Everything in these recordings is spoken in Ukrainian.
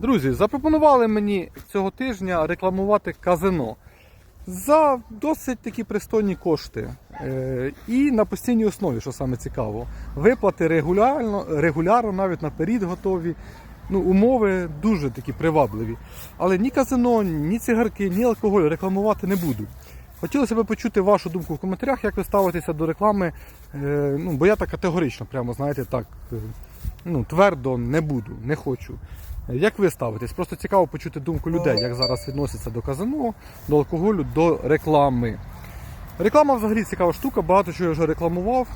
Друзі, запропонували мені цього тижня рекламувати казино за досить такі пристойні кошти. Е, І на постійній основі, що саме цікаво. Виплати регулярно, регулярно навіть наперед готові. Ну, умови дуже такі привабливі. Але ні казино, ні цигарки, ні алкоголь рекламувати не буду. Хотілося б почути вашу думку в коментарях, як ви ставитеся до реклами. Е, ну, бо я так категорично, прямо знаєте, так е, ну, твердо не буду, не хочу. Як ви ставитесь? Просто цікаво почути думку людей, як зараз відносяться до казино, до алкоголю, до реклами. Реклама взагалі цікава штука, багато чого я вже рекламував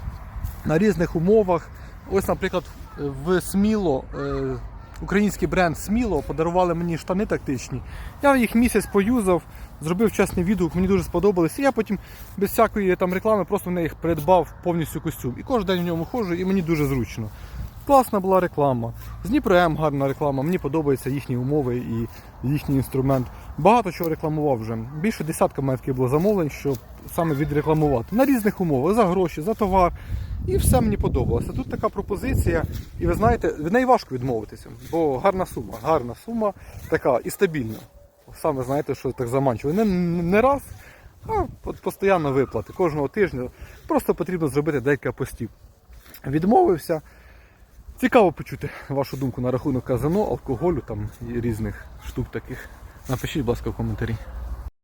на різних умовах. Ось, наприклад, в Сміло, е, український бренд Сміло подарували мені штани тактичні. Я їх місяць поюзав, зробив чесний відгук, мені дуже сподобались. І я потім без всякої там реклами просто в них придбав повністю костюм. І кожен день в ньому ходжу, і мені дуже зручно. Класна була реклама. З Дніпром гарна реклама, мені подобаються їхні умови і їхній інструмент. Багато чого рекламував вже. Більше десятка в мене таких було замовлень, щоб саме відрекламувати. На різних умовах, за гроші, за товар. І все мені подобалося. Тут така пропозиція, і ви знаєте, від неї важко відмовитися, бо гарна сума, гарна сума, така і стабільна. Саме знаєте, що так заманчиво. Не, не раз, а постійно виплати. Кожного тижня просто потрібно зробити декілька постів. Відмовився. Цікаво почути вашу думку на рахунок казино, алкоголю там і різних штук таких. Напишіть, будь ласка, в коментарі.